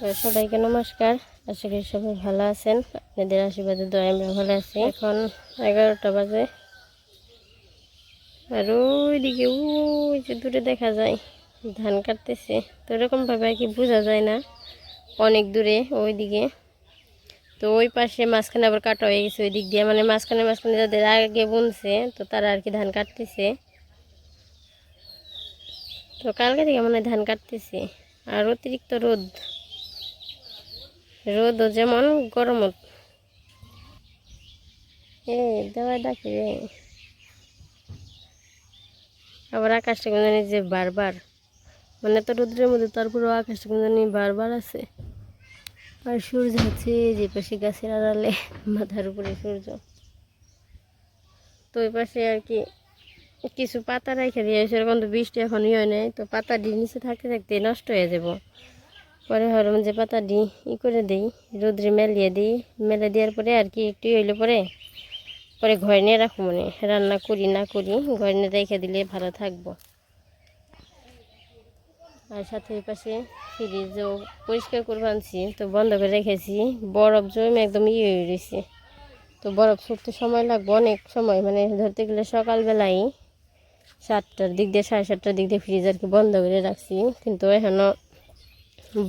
সবাইকে নমস্কার। আশা করি সবাই ভালো আছেন। আপনাদের আশীর্বাদে দয়া আমরা ভালো আছি। এখন এগারোটা বাজে। আর ওইদিকে, ওই যে দূরে দেখা যায়, ধান কাটতেছে। তো এরকমভাবে আর কি বোঝা যায় না। অনেক দূরে, ওইদিকে। তো ওই পাশে মাঝখানে আবার কাটা হয়ে গেছে ওই দিক দিয়ে। মানে মাঝখানে মাঝখানে যাদের আগে বুনছে, তো তারা আর কি ধান কাটতেছে। তো কালকে থেকে মনে ধান কাটতেছে। আর অতিরিক্ত রোদ। রোদও যেমন গরমও এ দেওয়া ডাকি রে। আবার আকাশটা কেমন জানি যে বারবার। মানে তো রোদ্রের মধ্যে তারপরেও আকাশটা কেমন জানি বারবার আছে। আর সূর্য হচ্ছে যে পাশে গাছের আড়ালে, মাথার উপরে সূর্য। তো ওই পাশে আর কি কিছু পাতা রেখে দিয়ে, সেরকম তো বৃষ্টি এখন ইয়ে নেই। তো পাতা নিচে থাকতে থাকতে নষ্ট হয়ে যাব। পরে হরম যে পাতা ডি ই করে দিই, রোদ্রে মেলিয়ে দিই, মেলে দেওয়ার পরে আর কি একটু হইলে পরে পরে ঘরে নিয়ে রাখব মানে। রান্না করি, না করি, ঘরে নিয়ে রেখে দিলে ভালো থাকব। আর সাথে এই পাশে ফ্রিজও পরিষ্কার করে আনছি, তো বন্ধ করে রেখেছি। বরফ জমে একদম ইয়ে হয়ে রয়েছে। তো বরফ ছুটতে সময় লাগবে, অনেক সময় মানে ধরতে গেলে সকালবেলায় সাতটার দিক দিয়ে, সাড়ে সাতটার দিক দিয়ে ফ্রিজ আর কি বন্ধ করে রাখছি। কিন্তু এখনও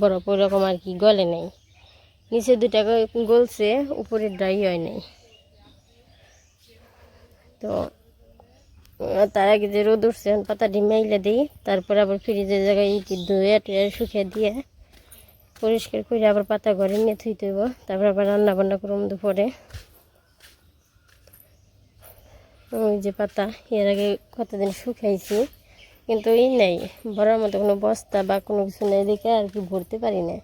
বরফ ওরকম আর কি, গলে নেই। নিচে দুটা গলছে, উপরে ড্রাই হয় নাই। তো তার আগে যে রোদ উঠছে পাতা ডিমাইলে দিই, তারপর আবার ফ্রিজের জায়গায় ইটি ধুয়ে টুয়ে শুকিয়ে দিয়ে পরিষ্কার করে আবার পাতা ঘরে নিয়ে থুই হইব। তারপর আবার রান্না বান্না করব দুপুরে। ওই যে পাতা, এর আগে কতদিন শুকাইছি। কিন্তু এই নেই। ভরার মতো কোনো বস্তা বা কোনো কিছু নেই দেখে আর কি ভরতে পারি না।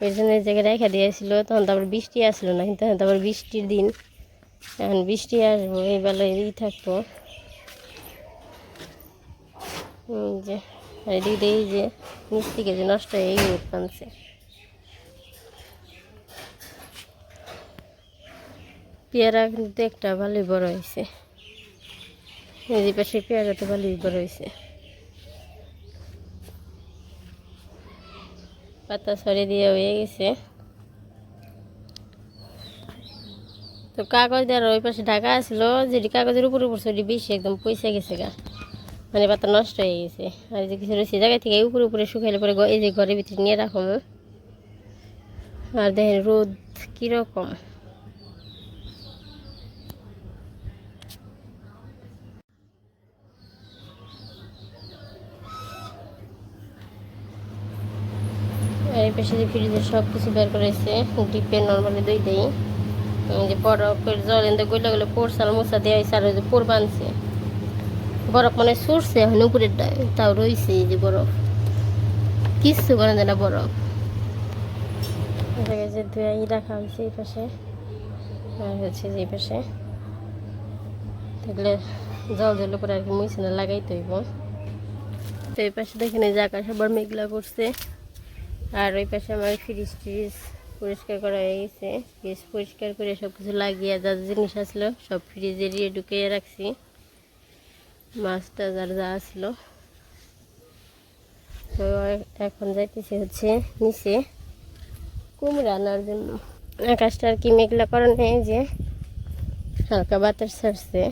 ওই জন্য এই জায়গায় রেখে দিয়েছিল তখন তারপর বৃষ্টি আসলো না, কিন্তু তারপর বৃষ্টির দিন। এখন বৃষ্টি আসব, এই বেলায় এই থাকব। যে এদিক যে, নিচ থেকে যে নষ্ট হয়ে এই উৎপানছে পেয়ারা কিন্তু একটা ভালোই বড় হয়েছে। এই পাশে পেয়ারা তো ভালোই বড় হয়েছে পাতা সরে দিয়ে হয়ে গেছে। তো কাগজ দেওয়ার ওই পাশে ঢাকা আসলো যেটি কাগজের উপরে উপর সেটি বেশি একদম পয়সা গেছে গা। মানে পাতা নষ্ট হয়ে গেছে। আর যে কিছু রয়েছে জায়গা থেকে উপরে উপরে শুকাইলে পরে এই যে ঘরের ভিতরে নিয়ে রাখো আর দেখেন রোদ কীরকম। আর এই পাশে যে ফ্রিজে সব কিছু বের করেছে। ডিপে নর্মালি দুই দেই। যে বরফের জল এনে গইলে গেলে পোরসাল মশা দেওয়া হয়েছে আর ওই যে পোর বানছে। বরফ মানে সরছে, এখন উপরের তাও রয়েছে এই যে বরফ। কিচ্ছু করে না বরফ। যে ধুয়াই রাখা হয়েছে এই পাশে। আর হচ্ছে যে পাশে। থাকলে জল জল করে আর কি মুছে না, লাগাইতে হইব। তো এই পাশে দেখেন এই যে আকাশ আবার মেঘলা করছে। আর ওই পাশে আমার ফ্রিজ ট্রিজ পরিষ্কার করা হয়ে গেছে। ফ্রিজ পরিষ্কার করে সব কিছু লাগিয়ে যা জিনিস আসলো সব ফ্রিজে দিয়ে ঢুকিয়ে রাখছি। মাছটা যার যা আসলো। তো এখন যাইতেছে হচ্ছে নিচে কুমড়া আনার জন্য। আকাশটা আর কি মেঘলা কারণে যে, হালকা বাতাস ছাড়ছে।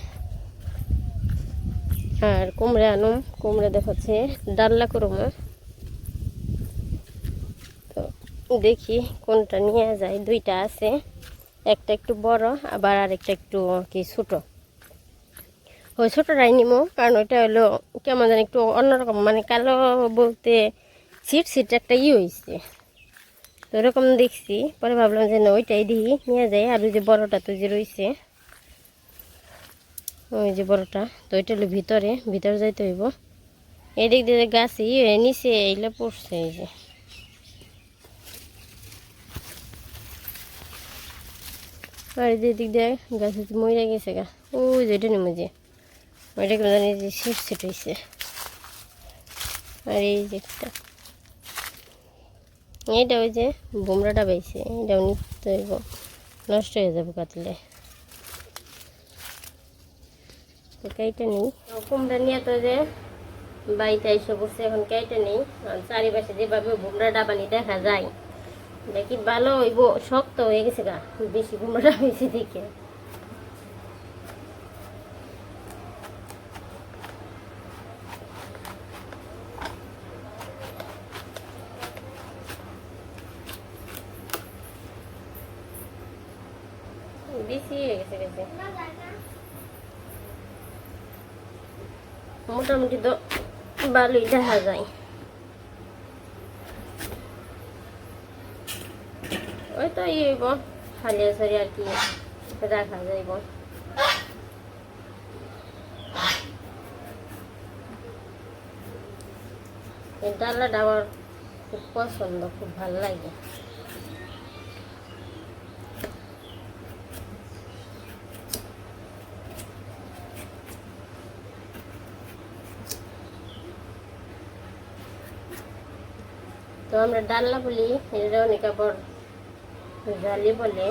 আর কুমড়া আনুম, কুমড়া দেখাচ্ছে ডাল্লা করব তো দেখি কোনটা নিয়ে যায়। দুইটা আছে, একটা একটু বড়, আবার আরেকটা একটু কি ছোট। ওই ছোটটাই নিবো কারণ ওইটা হলো কেমন জানি একটু অন্যরকম মানে কালো বলতে সিট সিট একটা ই হয়েছে তো ওরকম দেখছি, পরে ভাবলাম যে না, ওইটাই দিই, নিয়ে যাই। আর ওই যে বড়টা তো যে রয়েছে ওই যে বড়টা, তো ওইটা হলো ভিতরে ভিতরে যাইতে হইব। এদিক দিয়ে গাছ ই নিচে এইলে পড়ছে এই যে। আর এই যে দিক দিয়ে গাছে তো মরে গেছে গা, ওই যে ওইটা নেমে যে ওইটা জানি যে শীত হয়েছে আর এই যে এইটা ওই যে বোমরাটা পাইছে এটাও নিতে নষ্ট হয়ে যাবে কাটলে। তো কেটে নেই। কুমড়া নিয়ে তো যে বাড়িতে এসে বসে এখন কেটে নেই। চারিপাশে যেভাবে বোমরা ডাবানি দেখা যায়। দেখি ভালো হইব? শক্ত হয়ে গেছে গা। বেশি কুমড়া হয়েছে দেখে। বেশি হয়ে গেছে গেছে মোটামুটি তো ভালোই দেখা যায়। তো ইয়ে হইব, হালিয়া সারি আর কি রাখা যাইব। এই ডালাটা আমার খুব পছন্দ, খুব ভালো লাগে। তো আমরা ডাল্লা বলি এটা অনেক আবার জালি বলে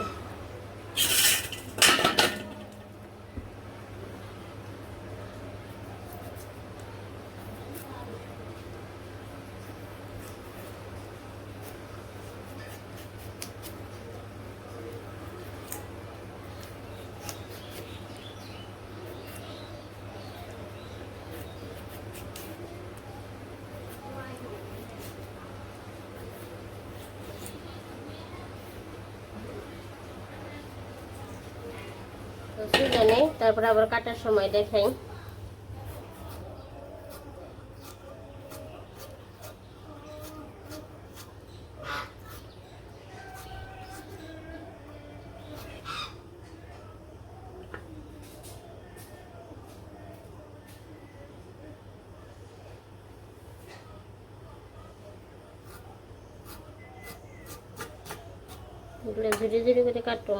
তো সেজন্যে তারপরে আবার কাটার সময় দেখাই। ধীরে ধীরে করে কাটবো।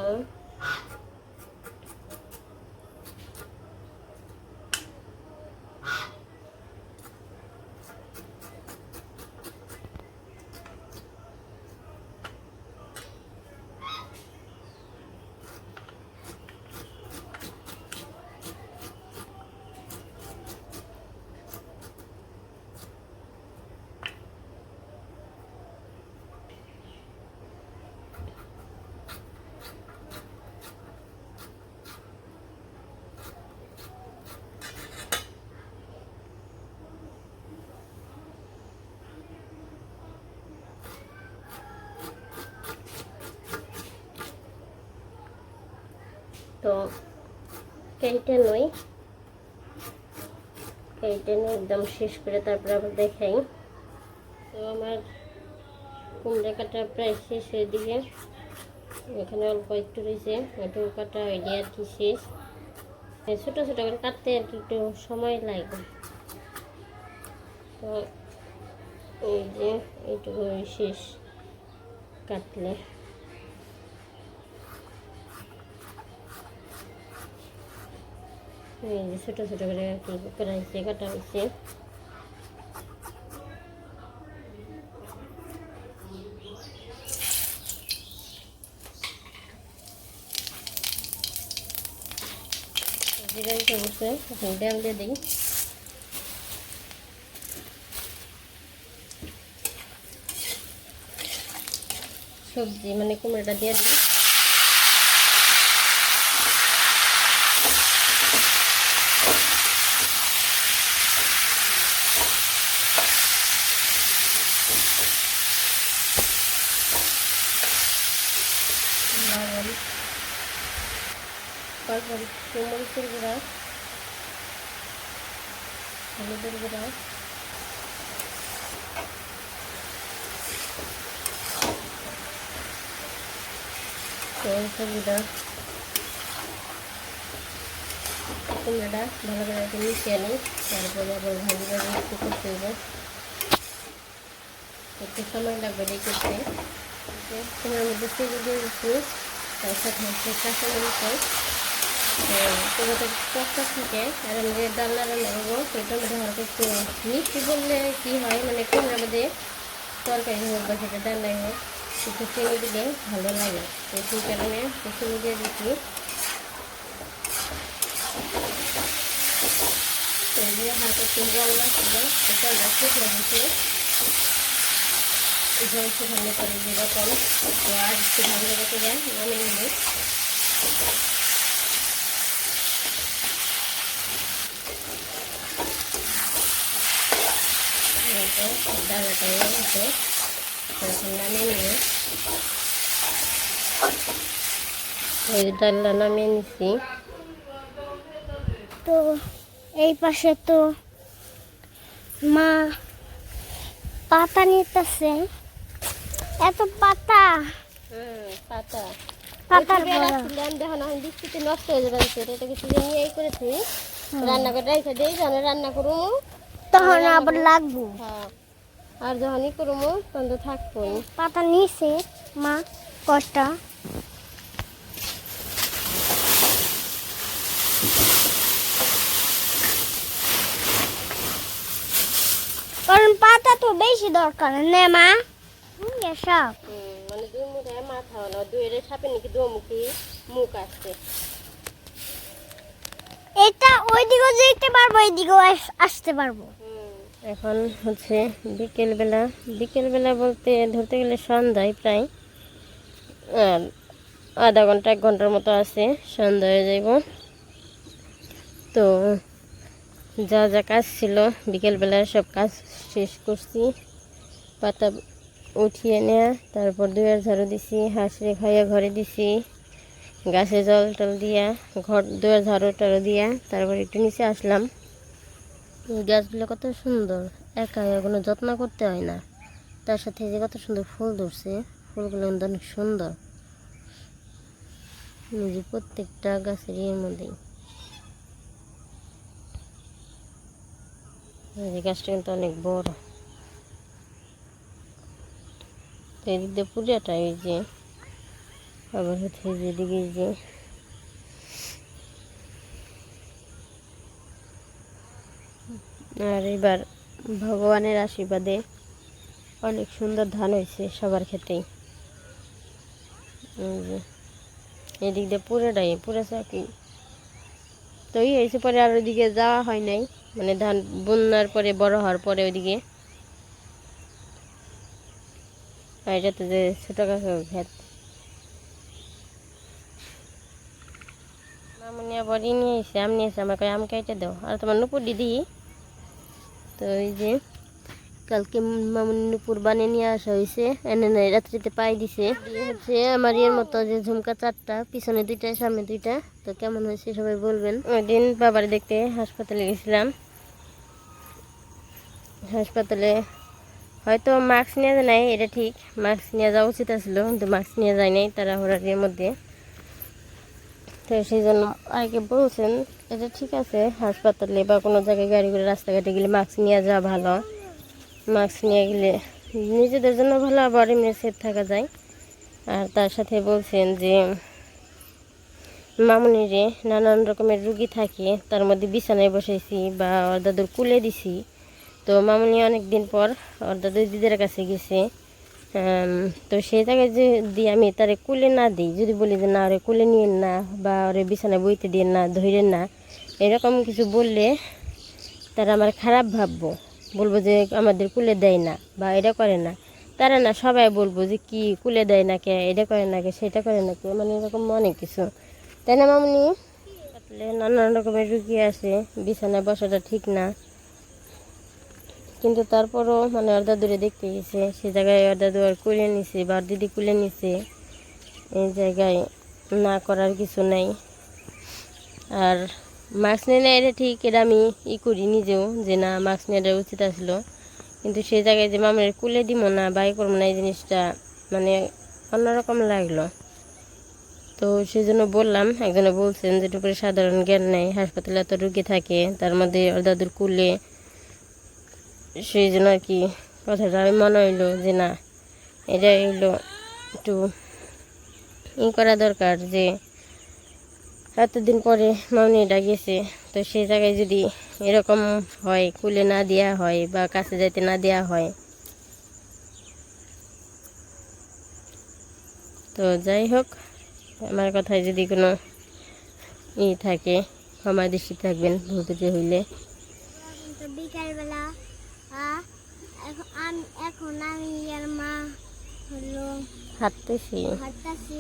তো কেটে নই। কেটে নিয়ে একদম শেষ করে তারপরে আবার দেখাই। তো আমার কুমড়া কাটা প্রায় শেষ হয়ে দিকে এখানে অল্প একটু রয়েছে একটু কাটা হইলে আর কি শেষ। ছোটো ছোটো করে কাটতে আর কি একটু সময় লাগে। তো এই যে এইটুকু শেষ কাটলে। এই যে ছোটো ছোটো করে আর কি করা হয়েছে কাটা হয়েছে জিরা দিতে বসে এখন ডাল দিয়ে দিই সবজি মানে কুমড়োটা দিয়ে দিই লবণ তারপর মরিচের গুঁড়া হলুদের গুঁড়া সরষের গুঁড়া কুমড়াটা ভালো করে মিশিয়ে নিই তারপরে আবার ভাজি ভাজি একটু করতে হবে একটু সময় লাগবে এই করতে কুমড়ার মধ্যে চিনি দিয়ে দিচ্ছি তার সাথে কাঁচা মরিচ আমি যে ডাল রান্না করব সেই টমেটো হালকা একটু হয় মানে কুমড়ার মধ্যে তরকারি হোক বা সেটা ডালাই হোক ভালো লাগে তো সেই কারণে একটু চিনি দিয়ে দিচ্ছি জলটা শুকনো হয়েছে জল একটু ভালো করে যায় নামে নেব ডালাটা হয়ে গেছে তখন নামিয়ে নেব এই ডালটা নামিয়ে নিচ্ছি তো এই পাশে তো মা পাতা নিতেছে। এত পাতা। পাতা। পাতার দেখো না, বৃষ্টিতে নষ্ট হয়ে যাবে। এটা কিছু নিয়ে করেছি? রান্না করে রেখে দিই যখন রান্না করব তখন আবার লাগবো। হ্যাঁ। আর যখনই করব তখন তো থাকবোই। পাতা নিছে মা কটা? কারণ পাতা তো বেশি দরকার নে মা। এসব মানে দুই মুখে মাথা হলো। দুই সাপে নাকি দু মুখি মুখ আসছে এটা ওইদিকেও যেতে পারব এইদিকেও আস- আসতে পারব। এখন হচ্ছে বিকেলবেলা বিকেলবেলা বলতে ধরতে গেলে সন্ধ্যায় প্রায় আধা ঘণ্টা, এক ঘণ্টার মতো আছে সন্ধ্যা হয়ে যাইব। তো যা যা কাজ ছিল, বিকেলবেলা সব কাজ শেষ করছি, পাতা উঠিয়ে নেয়া, তারপর দুয়ার ঝাড়ু দিছি হাঁসরে খাইয়া ঘরে দিছি। গাছে জল টল দিয়া, ঘর দুয়ার ঝাড়ু টাড়ু দিয়া, তারপর একটু নিচে আসলাম। গাছগুলো কত সুন্দর, একা কোনো যত্ন করতে হয় না। তার সাথে যে কত সুন্দর ফুল ধরছে, ফুলগুলো কিন্তু অনেক সুন্দর। নিজে প্রত্যেকটা গাছের ইয়ের মধ্যেই। গাছটা কিন্তু অনেক বড়। তো এদিক দিয়ে পুরাটা এই যে আবার হচ্ছে যেদিকে যে আর এবার ভগবানের আশীর্বাদে অনেক সুন্দর ধান হয়েছে সবার ক্ষেত্রেই এই এদিক দিয়ে পুরোটাই, পুরো চাকরি তো এই হয়েছে পরে আর ওইদিকে যাওয়া হয় নাই মানে ধান বন্যার পরে, বড় হওয়ার পরে ওইদিকে। আর এটাতে যে ছোটো কাকা ভেত মামনি আবার ই নিয়ে এসে, আম নিয়ে এসে আমাকে আম কেটে দাও। আর তোমার নুপুর দিদি? তো এই যে কালকে মামুনি নুপুর বানিয়ে নিয়ে আসা হয়েছে। এনে নাই, রাত্রিতে পাই দিছে। হচ্ছে আমার ইয়ের মতো যে ঝুমকা চারটা, পিছনে দুইটা, সামনে দুইটা। তো কেমন হয়েছে সবাই বলবেন। ওই দিন বাবার দেখতে হাসপাতালে গেছিলাম। হাসপাতালে হয়তো মাস্ক নিয়ে যায় নাই, এটা ঠিক। মাস্ক নিয়ে যাওয়া উচিত আসলো কিন্তু মাস্ক নিয়ে যায় নাই তারা হোরারির মধ্যে। তো সেই জন্য আগে বলছেন, এটা ঠিক আছে, হাসপাতালে বা কোনো জায়গায় গাড়ি করে রাস্তাঘাটে গেলে মাস্ক নিয়ে যাওয়া ভালো। মাস্ক নিয়ে গেলে নিজেদের জন্য ভালো, আবার এমনি সেফ থাকা যায়। আর তার সাথে বলছেন যে মামুনিরে নানান রকমের রুগী থাকে, তার মধ্যে বিছানায় বসাইছি বা ওর দাদুর কুলে দিছি। তো মামুনি অনেক দিন পর ওর দাদুর দিদির কাছে গেছে। তো সেই জায়গায় যদি আমি তারে কুলে না দিই, যদি বলি যে না, ওরে কুলে নিয়ে না বা ওরে বিছানায় বইতে দিয়ে না ধরেন না, এরকম কিছু বললে তারা আমার খারাপ ভাববো। বলব যে আমাদের কুলে দেয় না বা এটা করে না। তারা না সবাই বলব যে কি কুলে দেয় না কে, এটা করে না কে, সেটা করে না কে মানে এরকম অনেক কিছু। তাই না মামনি? নানান রকমের রুগী আছে, বিছানায় বসাটা ঠিক না। কিন্তু তারপরও মানে অর্ধা দূরে দেখতে গেছে। সে জায়গায় অর্ধা দাদু আর কুলে নিছে বা দিদি কুলে নিছে। এই জায়গায় না করার কিছু নাই। আর মাস্ক নিয়ে নেয় এটা ঠিক, এটা আমি ই করি নিজেও যে না মাস্ক নেওয়াটা উচিত আসলো। কিন্তু সেই জায়গায় যে মামের কুলে দিব না, বাই করব না, এই জিনিসটা মানে অন্যরকম লাগল। তো সেই জন্য বললাম, একজনে বলছেন যেটুকু সাধারণ জ্ঞান নেই, হাসপাতালে এত রুগী থাকে, তার মধ্যে ওর দাদুর কুলে সেই জন্য আর কি কথাটা মনে হইল যে না, এটা হইল একটু ই করা দরকার যে এতদিন পরে মামনিটা গেছে, তো সেই জায়গায় যদি এরকম হয়, কুলে না দেওয়া হয় বা কাছে যাইতে না দেওয়া হয়। তো যাই হোক, আমার কথায় যদি কোনো ই থাকে, ক্ষমা দৃষ্টি থাকবেন ভূতুটি হইলে। বিকালবেলা এখন আমি এখন আমি আর মা হলো হাঁটতেছি। হাঁটতাছি।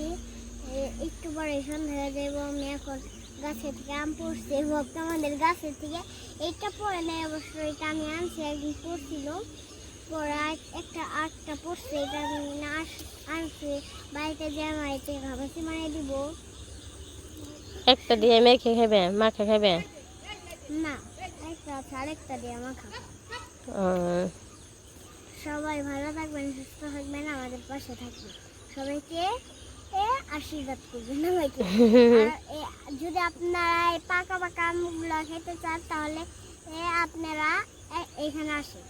একটু পরে সন্ধ্যা দেবো আমি এখন গাছের থেকে আম পড়ছি। ভক্ত আমাদের গাছের থেকে এইটা পরে নেই অবশ্য এটা আমি আনছি একদিন পড়ছিল পরে একটা আটটা পড়ছে এটা আমি না আনছি। বাড়িতে যে এটা ভাবছি মানে দিব। একটা দিয়ে মেখে খাবে মাখে খাবে না একটা আছে আরেকটা দিয়ে ও, সবাই ভালো থাকবেন সুস্থ থাকবেন আমাদের পাশে থাকবেন। সবাইকে এ আশীর্বাদ করবেন আমাকে। যদি আপনারা এই পাকা পাকা আমগুলো খেতে চান তাহলে এ আপনারা এখানে আসেন।